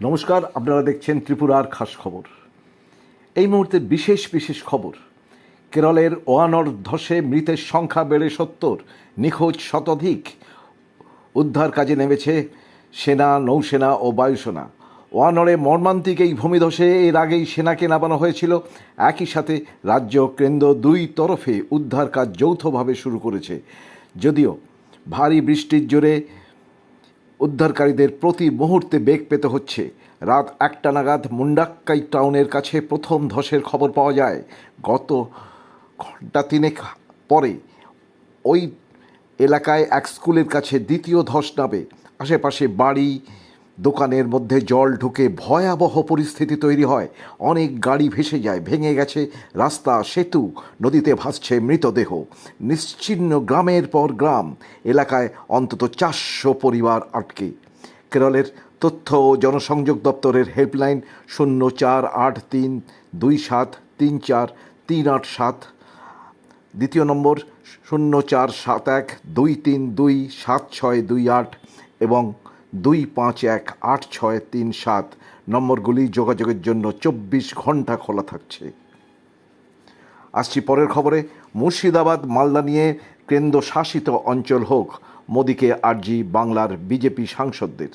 নমস্কার, আপনারা দেখছেন ত্রিপুরার খাস খবর। এই মুহূর্তে বিশেষ বিশেষ খবর। কেরলের ওয়ানর ধসে মৃতের সংখ্যা বেড়ে সত্তর, নিখোঁজ শতাধিক। উদ্ধার কাজে নেমেছে সেনা, নৌসেনা ও বায়ুসেনা। ওয়ানরে মর্মান্তিক এই ভূমিধসে এর আগেই সেনাকে নামানো হয়েছিল। একই সাথে রাজ্য কেন্দ্র দুই তরফে উদ্ধার কাজ যৌথভাবে শুরু করেছে। যদিও ভারী বৃষ্টির জোরে উদ্ধারকারীদের প্রতি মুহূর্তে বেগ পেতে হচ্ছে। রাত একটা নাগাদ মুন্ডাক্কাই টাউনের কাছে প্রথম ধসের খবর পাওয়া যায়। গত ঘণ্টা তিনেক পরে ওই এলাকায় এক স্কুলের কাছে দ্বিতীয় ধস নামে। আশেপাশে বাড়ি দোকানের মধ্যে জল ঢুকে ভয়াবহ পরিস্থিতি তৈরি হয়। অনেক গাড়ি ভেসে যায়, ভেঙে গেছে। রাস্তা, সেতু, নদীতে ভাসছে মৃতদেহ। নিশ্চিন্ন গ্রামের পর গ্রাম, এলাকায় অন্তত চারশো পরিবার আটকে। কেরলের তথ্য ও জনসংযোগ দপ্তরের হেল্পলাইন শূন্য চার আট তিন, দুই সাত তিন চার, তিন আট সাত। দ্বিতীয় নম্বর, শূন্য চার সাত এক, দুই তিন দুই, সাত ছয় দুই আট এবং দুই পাঁচ এক আট ছয় তিন সাত নম্বরগুলি যোগাযোগের জন্য চব্বিশ ঘণ্টা খোলা থাকছে। আসছি পরের খবরে। মুর্শিদাবাদ, মালদা নিয়ে কেন্দ্র শাসিত অঞ্চল হোক, মোদীকে আর্জি বাংলার বিজেপি সাংসদদের।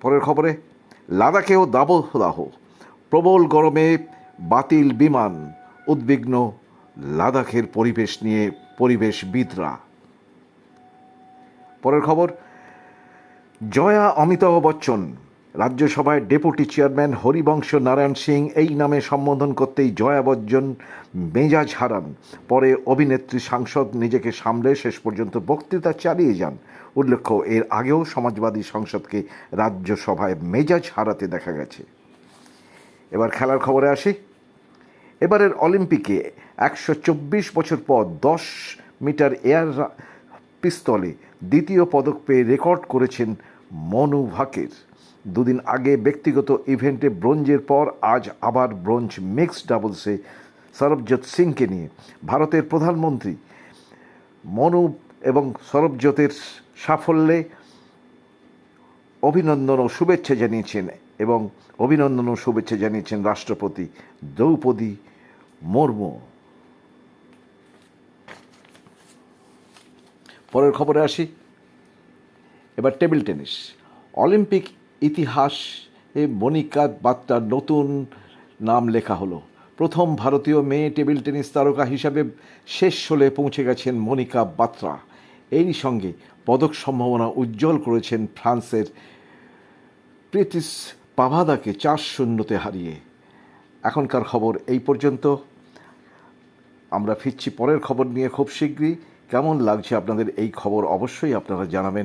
পরের খবরে, লাদাখেও দাবদাহ, প্রবল গরমে বাতিল বিমান, উদ্বিগ্ন লাদাখের পরিবেশ নিয়ে পরিবেশবিদরা। পরের খবর, জয়া অমিতাভ বচ্চন, রাজ্যসভায় ডেপুটি চেয়ারম্যান হরিবংশ নারায়ণ সিং এই নামে সম্বোধন করতেই জয়া বচ্চন মেজাজ হারান। পরে অভিনেত্রী সাংসদ নিজেকে সামলে শেষ পর্যন্ত বক্তৃতা চালিয়ে যান। উল্লেখ্য, এর আগেও সমাজবাদী সংসদকে রাজ্যসভায় মেজাজ হারাতে দেখা গেছে। এবার খেলার খবরে আসি। এবারের অলিম্পিকে একশো চব্বিশ বছর পর দশ মিটার এয়ার পিস্তলে দ্বিতীয় পদক পেয়ে রেকর্ড করেছেন মনু ভাকের। দুদিন আগে ব্যক্তিগত ইভেন্টে ব্রোঞ্জের পর আজ আবার ব্রোঞ্জ মিক্সড ডাবলসে সরবজোৎ সিংকে নিয়ে ভারতের প্রধানমন্ত্রী মনু এবং সরবজোতের সাফল্যে অভিনন্দন ও শুভেচ্ছা জানিয়েছেন এবং অভিনন্দন ও শুভেচ্ছা জানিয়েছেন রাষ্ট্রপতি দ্রৌপদী মুর্মু। পরের খবরে আসি। এবার টেবিল টেনিস। অলিম্পিক ইতিহাসে মনিকা বাত্রার নতুন নাম লেখা হলো। প্রথম ভারতীয় মেয়ে টেবিল টেনিস তারকা হিসাবে শেষ ষোলে পৌঁছে গেছেন মনিকা বাত্রা। এরই সঙ্গে পদক সম্ভাবনা উজ্জ্বল করেছেন ফ্রান্সের প্রিতিস পাভাদাকে চার শূন্যতে হারিয়ে। এখনকার খবর এই পর্যন্ত। আমরা ফিরছি পরের খবর নিয়ে খুব শীঘ্রই। কেমন লাগছে আপনাদের এই খবর অবশ্যই আপনারা জানাবেন।